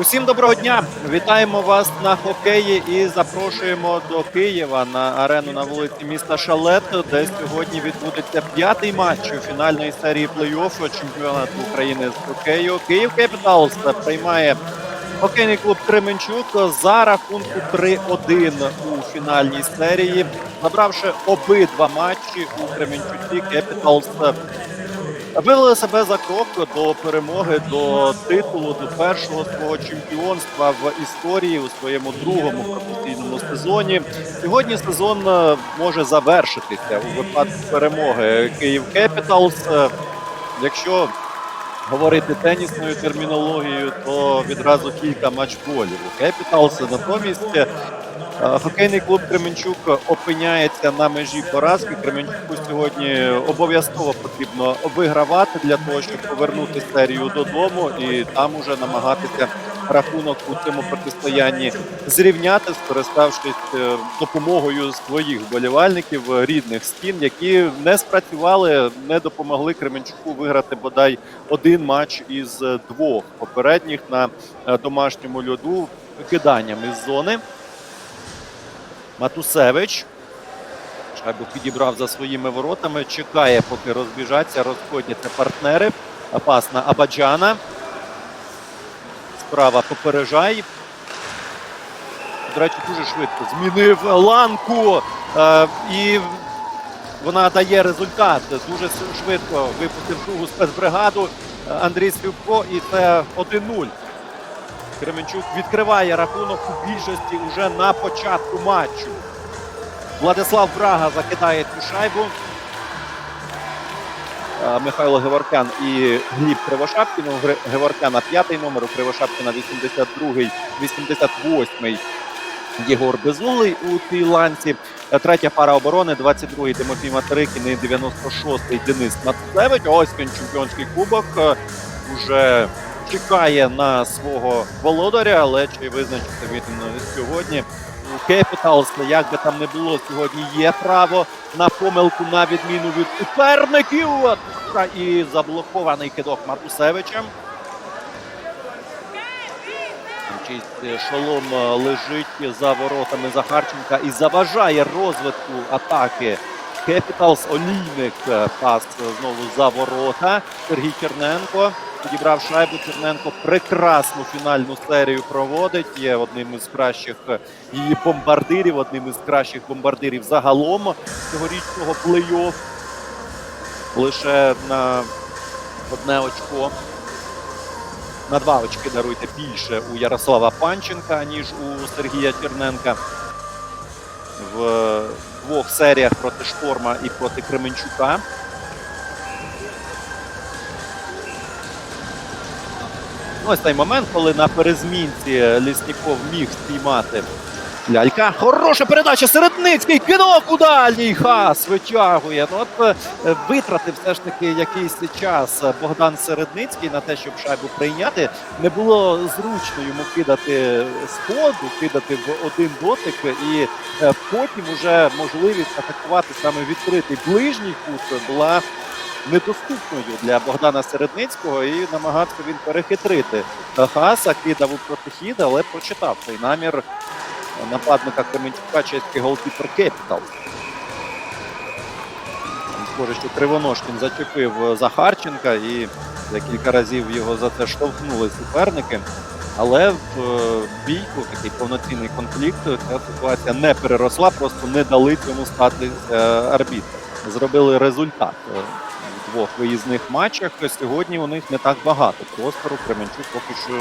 Усім доброго дня! Вітаємо вас на хокеї і запрошуємо до Києва на арену на вулиці міста Шалет, де сьогодні відбудеться п'ятий матч у фінальної серії плей-оффу чемпіонату України з хокею. Київ Кепіталс приймає хокейний клуб Кременчук за рахунку 3-1 у фінальній серії. Забравши обидва матчі у Кременчуці, Кепіталс Вивели себе за крок до перемоги, до титулу, до першого свого чемпіонства в історії у своєму другому професійному сезоні. Сьогодні сезон е, може завершитися у випадку перемоги Київ Кепіталс. Е, Якщо говорити тенісною термінологією, то відразу кілька матчболів у Кепіталс. Натомість хокейний клуб Кременчук опиняється на межі поразки. Кременчуку сьогодні обов'язково потрібно вигравати для того, щоб повернути серію додому і там уже намагатися рахунок у цьому протистоянні зрівняти, скориставшись е, допомогою своїх вболівальників е, рідних стін, які не спрацювали, не допомогли Кременчуку виграти бодай один матч із е, двох попередніх на е, домашньому льоду киданням із зони. Матусевич. Шайбу підібрав за своїми воротами. Чекає, поки розбіжаться, розходяться партнери. Пас на Абаджана. Справа попереджай. До речі, дуже швидко змінив ланку. Е, і вона дає результат. Дуже швидко випустив другу спецбригаду е, Андрій Слюбко. І це 1-0. Кременчук відкриває рахунок у більшості уже на початку матчу. Владислав Брага закидає цю шайбу. Е, Михайло Геворкян і Гліб Кривошапкін. У Геворкяна п'ятий номер, у Кривошапкіна 82-й, 88-й Єгор Безулий у цій ланці. Е, Третя пара оборони, 22-й Тимофій Материкін і 96-й Денис Мацевич. Ось він чемпіонський кубок. Е, Уже чекає на свого володаря, але чи визначиться він сьогодні? У Кепіталс, як би там не було, сьогодні є право на помилку на відміну від суперників. І заблокований кидок Матусевичем. Чийсь шолом е, лежить за воротами Захарченка і заважає розвитку атаки. Кепіталс Олійник е, пас знову за ворота. Сергій Черненко підібрав шайбу. Черненко прекрасну фінальну серію проводить. Є одним із кращих е, її бомбардирів, одним із кращих бомбардирів загалом цьогорічного плей-офф. Лише на одне очко. На два очки даруйте більше у Ярослава Панченка, ніж у Сергія Черненка. В двох серіях проти Шторма і проти Кременчука. Ось той момент, коли на перезмінці Лісніков міг спіймати лялька. Хороша передача. Середницький кидок у дальній хас витягує. Ну, от е, витратив все ж таки якийсь час Богдан Середницький на те, щоб шайбу прийняти. Не було зручно йому кидати з ходу, кидати в один дотик, і е, потім уже можливість атакувати саме відкритий ближній кут була недоступною для Богдана Середницького, і намагався він перехитрити Хаса, кидав у протихід, але прочитав цей намір нападника Кременчука чеський голкіпер Кепітал. Схоже, що Кривоножкін зачепив Захарченка і декілька разів його за це штовхнули суперники. Але в е, бійку, такий повноцінний конфлікт, ця ситуація не переросла, просто не дали цьому стати е, арбітрам. Зробили результат в двох виїзних матчах. Сьогодні у них не так багато простору. Кременчук поки що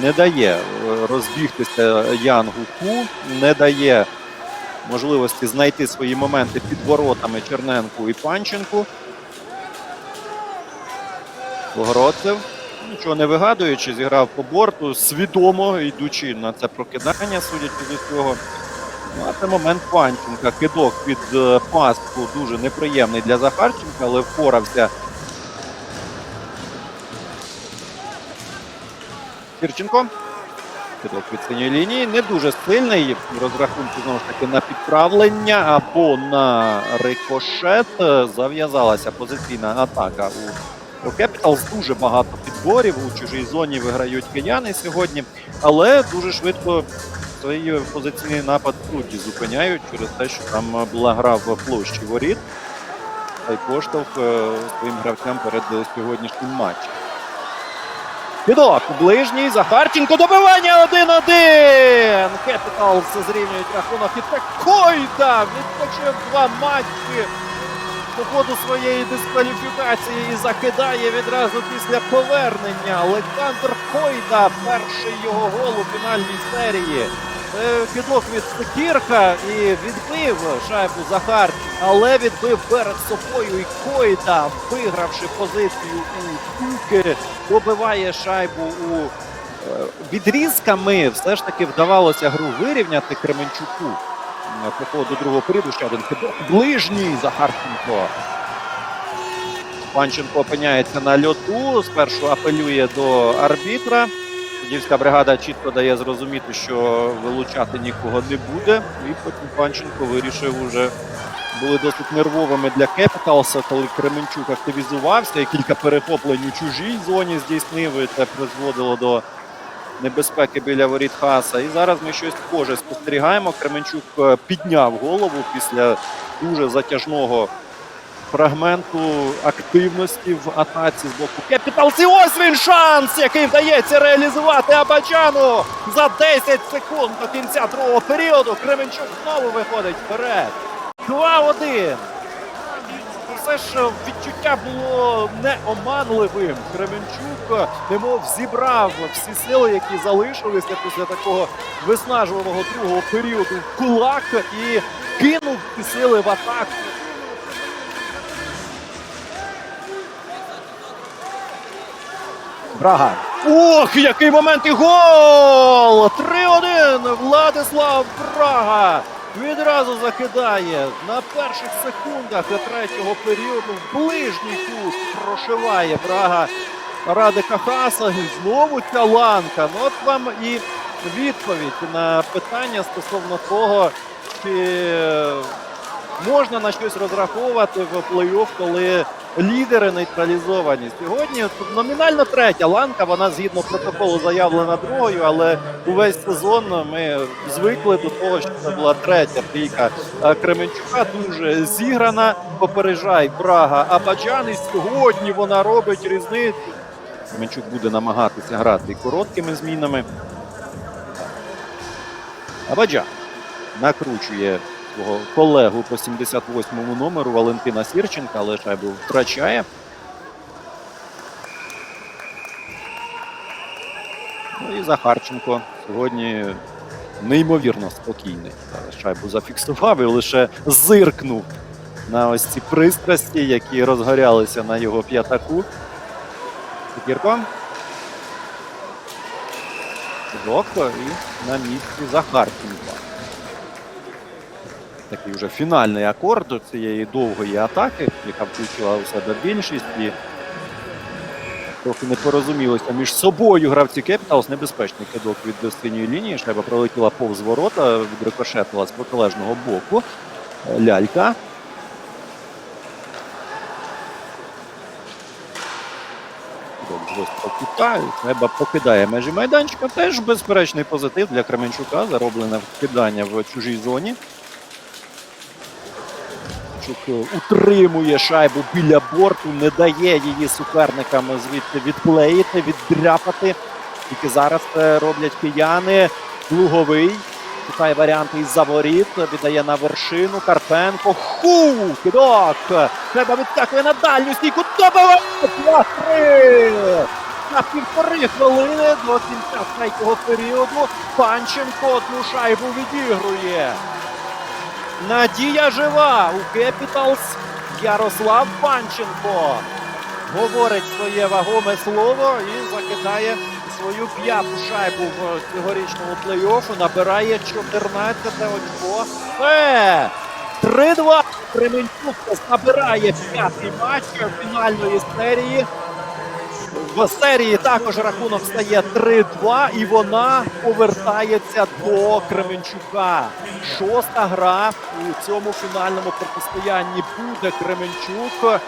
не дає е, розбігтися Янгу Ку, не дає можливості знайти свої моменти під воротами Черненку і Панченку. Богородцев, нічого не вигадуючи, зіграв по борту, свідомо йдучи на це прокидання, судячи з усього. Ну, а це момент Панченка. Кидок під е, пастку дуже неприємний для Захарченка, але впорався Кірченко. Кидок від синьої лінії. Не дуже сильний. Розрахунки знову ж таки на підправлення або на рикошет. Зав'язалася позиційна атака у Capitals дуже багато підборів у чужій зоні виграють кияни сьогодні, але дуже швидко свій позиційний напад судді зупиняють через те, що там була гра в площі воріт та й поштовх е, своїм гравцям перед сьогоднішнім матчем. Підок, ближній, Захарченко, добивання 1-1! Кепіталс зрівнюють рахунок і Койда відпочив два матчі по ходу своєї дискваліфікації і закидає відразу після повернення. Олександр Койда, перший його гол у фінальній серії. Е, Підлог від Секірка і відбив шайбу Захар, але відбив перед собою і Койда, вигравши позицію у Туки, добиває шайбу у е, відрізками. Все ж таки вдавалося гру вирівняти Кременчуку. Е, По ходу другого періоду ще один кидок. Ближній Захарченко. Панченко опиняється на льоту. Спершу апелює до арбітра. Суддівська бригада чітко дає зрозуміти, що вилучати нікого не буде. І потім Панченко вирішив уже були досить нервовими для Кепіталса, коли Кременчук активізувався і кілька перехоплень у чужій зоні здійснив. І це призводило до небезпеки біля воріт Хаса. І зараз ми щось схоже спостерігаємо. Кременчук е, підняв голову після дуже затяжного фрагменту активності в атаці з боку Кепіталс. І ось він шанс, який вдається реалізувати Абаджану за 10 секунд до кінця другого періоду. Кременчук знову виходить вперед. 2-1. Все ж відчуття було неоманливим. Кременчук немов зібрав всі сили, які залишилися після такого виснажливого другого періоду в кулак і кинув ці сили в атаку. Брага. Ох, який момент і гол! 3-1! Владислав Брага відразу закидає на перших секундах третього періоду. Ближній кут прошиває Брага Радика Хаса. Знову ця ланка. Ну от вам і відповідь на питання стосовно того, чи можна на щось розраховувати в плей-офф, коли лідери нейтралізовані. Сьогодні номінально третя ланка. Вона згідно протоколу заявлена другою, але увесь сезон ми звикли до того, що це була третя трійка Е, Кременчука. Дуже зіграна. Попереджай Брага Абаджан. І сьогодні вона робить різницю. Кременчук буде намагатися грати короткими змінами. Абаджан накручує свого колегу по 78-му номеру Валентина Сірченка, але шайбу втрачає. Ну і Захарченко сьогодні неймовірно спокійний. Шайбу зафіксував і лише зиркнув на ось ці пристрасті, які розгорялися на його п'ятаку. Кірко. Доктор і на місці Захарченко такий вже фінальний акорд цієї довгої атаки, яка включила у себе більшість і трохи не порозумілося між собою гравці Кепіталс. Небезпечний кидок від синьої лінії. Шайба пролетіла повз ворота, відрикошетила з протилежного боку. Лялька. Шайба покидає межі майданчика. Теж безперечний позитив для Кременчука. Зароблене вкидання в чужій зоні. Чук е, утримує шайбу біля борту, не дає її суперникам звідти відклеїти, віддряпати. Тільки зараз роблять кияни. Луговий шукає варіанти із заворіт, віддає на вершину. Карпенко. Ху! Кидок! Треба відскакує на дальню стійку. Добиває! 2-3! На півтори хвилини до кінця третього періоду Панченко одну шайбу відігрує. Надія жива у Кепіталс. Ярослав Панченко говорить своє вагоме слово і закидає свою п'яту шайбу в цьогорічному плей-оффу. Набирає 14 очко. Е! 3-2. Кременчук набирає п'ятий матч фінальної серії. В серії також рахунок стає 3-2, і вона повертається до Кременчука. Шоста гра у цьому фінальному протистоянні буде Кременчук